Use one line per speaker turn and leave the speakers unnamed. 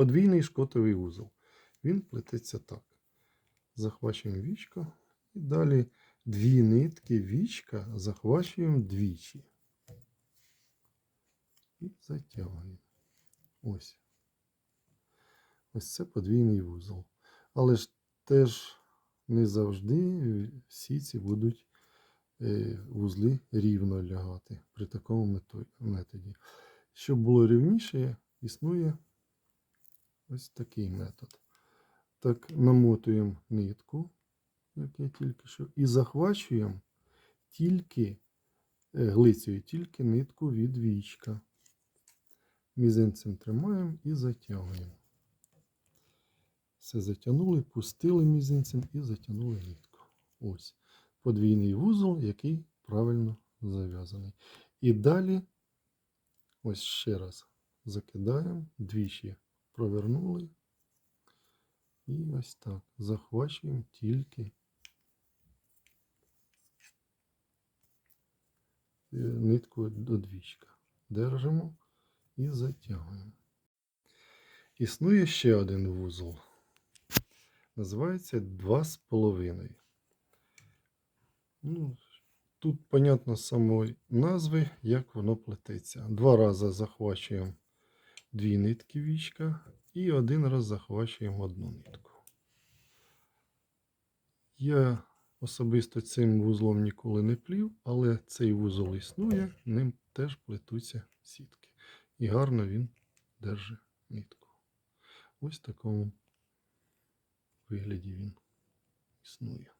подвійний шкотовий вузол. Він плететься так. Захвачуємо вічко. І далі дві нитки вічка захвачуємо двічі. І затягуємо. Ось. Ось це подвійний вузол. Але ж теж не завжди всі ці будуть е, вузли рівно лягати при такому методі. Щоб було рівніше, існує ось такий метод. Так, намотуємо нитку, як я тільки що, і захвачуємо тільки е, глицею, тільки нитку від вічка. Мізинцем тримаємо і затягуємо. Все затягнули, пустили мізинцем і затягнули нитку. Ось подвійний вузол, який правильно зав'язаний. І далі, ось ще раз закидаємо, двічі провернули. І ось так. Захвачуємо тільки е, нитку до двічка. Держимо і затягуємо. Існує ще один вузол. Називається два з половиною. Ну, тут, понятно, з самої назви, як воно плететься. Два рази захвачуємо дві нитки вічка і один раз захвачуємо одну нитку. Я особисто цим вузлом ніколи не плів, але цей вузол існує, ним теж плетуться сітки. І гарно він держить нитку. Ось в такому вигляді він існує.